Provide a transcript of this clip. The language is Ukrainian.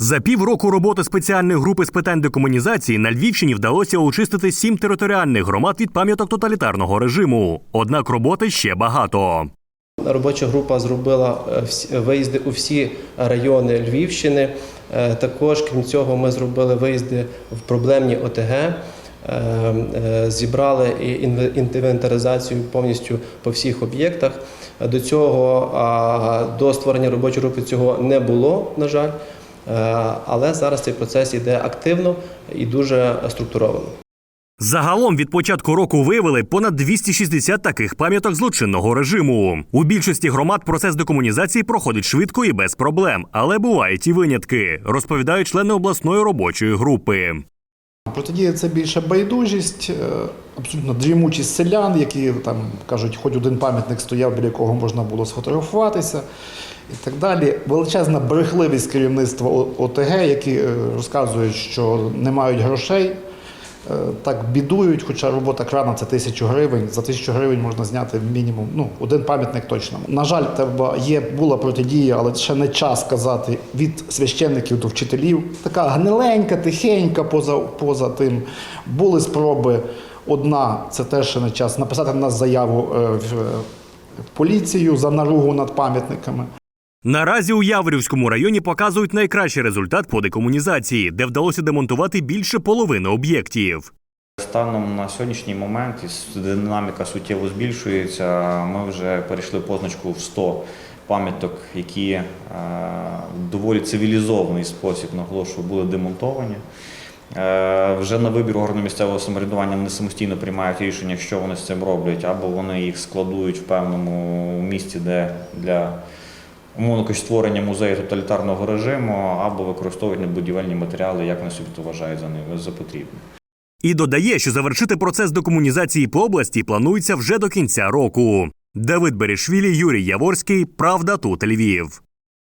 За півроку роботи спеціальної групи з питань декомунізації на Львівщині вдалося очистити сім територіальних громад від пам'яток тоталітарного режиму. Однак роботи ще багато. Робоча група зробила е, виїзди у всі райони Львівщини. Е, Також, крім цього, ми зробили виїзди в проблемні ОТГ, е, е, зібрали інвентаризацію повністю по всіх об'єктах. Е, До цього, до створення робочої групи цього не було, на жаль. Е, Але зараз цей процес йде активно і дуже структуровано. Загалом від початку року виявили понад 260 таких пам'яток злочинного режиму. У більшості громад процес декомунізації проходить швидко і без проблем, але бувають і винятки, розповідають члени обласної робочої групи. Протидія це більше байдужість, е, абсолютно дрімучість селян, які там кажуть, хоч один пам'ятник стояв, біля якого можна було сфотографуватися і так далі. Величезна брехливість керівництва ОТГ, які е, розказують, що не мають грошей. Е, Так бідують, хоча робота крана це тисячу гривень. За тисячу гривень можна зняти мінімум ну, один пам'ятник точно. На жаль, треба є була протидія, але ще не час казати від священників до вчителів. Така гниленька, тихенька, поза, поза тим. Були спроби. Одна це теж ще не час написати на нас заяву е, в е, поліцію за наругу над пам'ятниками. Наразі у Яворівському районі показують найкращий результат по декомунізації, де вдалося демонтувати більше половини об'єктів. Станом на сьогоднішній момент динаміка суттєво збільшується. Ми вже перейшли позначку в 100 пам'яток, які е, в доволі цивілізований спосіб наголошую були демонтовані. Е, Вже на вибір органу місцевого самоврядування вони самостійно приймають рішення, що вони з цим роблять, або вони їх складують в певному місці, де для умовно кажучи, створення музею тоталітарного режиму, або використовують будівельні матеріали, як вони собі то вважають за ними за потрібне. І додає, що завершити процес декомунізації по області планується вже до кінця року. Давид Берешвілі, Юрій Яворський. Правда тут Львів.